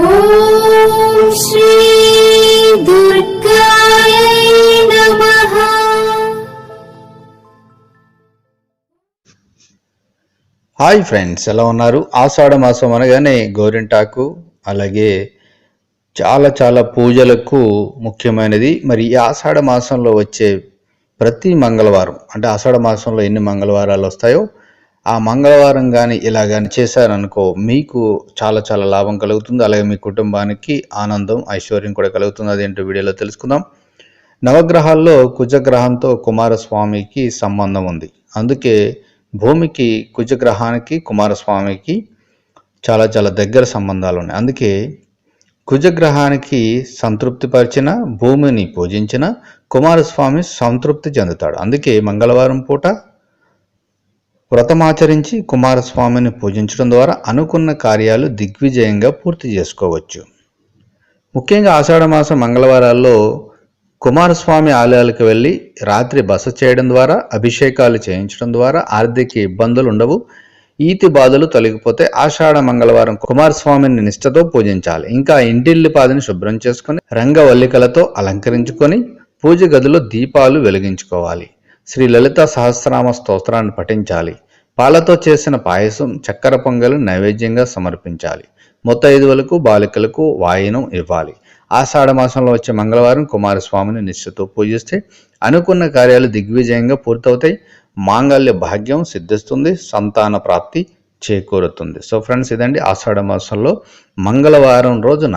Hi friends ఎలా ఉన్నారు? ఆషాఢ మాసం అనగానే గోరింటాకు అలాగే చాలా చాలా పూజలకు ముఖ్యమైనది. మరి ఈ ఆషాఢ మాసంలో వచ్చే ప్రతి మంగళవారం అంటే ఆషాఢ మాసంలో ఎన్ని మంగళవారాలు వస్తాయో ఆ మంగళవారం కానీ ఇలా కానీ చేశారనుకో మీకు చాలా చాలా లాభం కలుగుతుంది. అలాగే మీ కుటుంబానికి ఆనందం ఐశ్వర్యం కూడా కలుగుతుంది. అదేంటో వీడియోలో తెలుసుకుందాం. నవగ్రహాల్లో కుజగ్రహంతో కుమారస్వామికి సంబంధం ఉంది. అందుకే భూమికి కుజగ్రహానికి కుమారస్వామికి చాలా చాలా దగ్గర సంబంధాలు ఉన్నాయి. అందుకే కుజగ్రహానికి సంతృప్తిపరిచిన భూమిని పూజించిన కుమారస్వామి సంతృప్తి చెందుతాడు. అందుకే మంగళవారం పూట వ్రతమాచరించి కుమారస్వామిని పూజించడం ద్వారా అనుకున్న కార్యాలు దిగ్విజయంగా పూర్తి చేసుకోవచ్చు. ముఖ్యంగా ఆషాఢ మాసం మంగళవారాల్లో కుమారస్వామి ఆలయాలకు వెళ్ళి రాత్రి బస చేయడం ద్వారా అభిషేకాలు చేయించడం ద్వారా ఆర్థిక ఇబ్బందులు ఉండవు. ఈతి బాధలు తొలగిపోతే ఆషాఢ మంగళవారం కుమారస్వామిని నిష్ఠతో పూజించాలి. ఇంకా ఇంటిల్లిపాదిని శుభ్రం చేసుకొని రంగవల్లికలతో అలంకరించుకొని పూజ గదిలో దీపాలు వెలిగించుకోవాలి. శ్రీ లలిత సహస్రనామ స్తోత్రాన్ని పఠించాలి. పాలతో చేసిన పాయసం చక్కెర పొంగలు నైవేద్యంగా సమర్పించాలి. ముత్తైదువులకు బాలికలకు వాయినం ఇవ్వాలి. ఆషాఢ మాసంలో వచ్చే మంగళవారం కుమారస్వామిని నిశ్చితో పూజిస్తే అనుకున్న కార్యాలు దిగ్విజయంగా పూర్తవుతాయి. మాంగళ్య భాగ్యం సిద్ధిస్తుంది సంతాన ప్రాప్తి చేకూరుతుంది. సో ఫ్రెండ్స్ ఇదండి ఆషాఢ మాసంలో మంగళవారం రోజున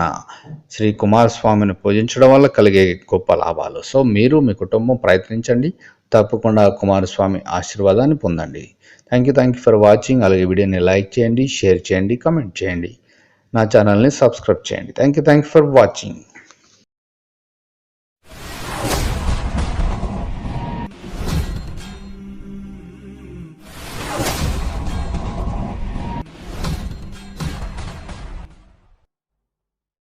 శ్రీ కుమారస్వామిని పూజించడం వల్ల కలిగే గొప్ప లాభాలు. సో మీరు మీ కుటుంబం ప్రయత్నించండి. తప్పకుండా కుమారస్వామి ఆశీర్వాదాన్ని పొందండి. Thank you thank you for watching అలాగే వీడియోని లైక్ చేయండి షేర్ చేయండి కమెంట్ చేయండి. నా ఛానల్ని సబ్స్క్రైబ్ చేయండి. Thank you thank you for watching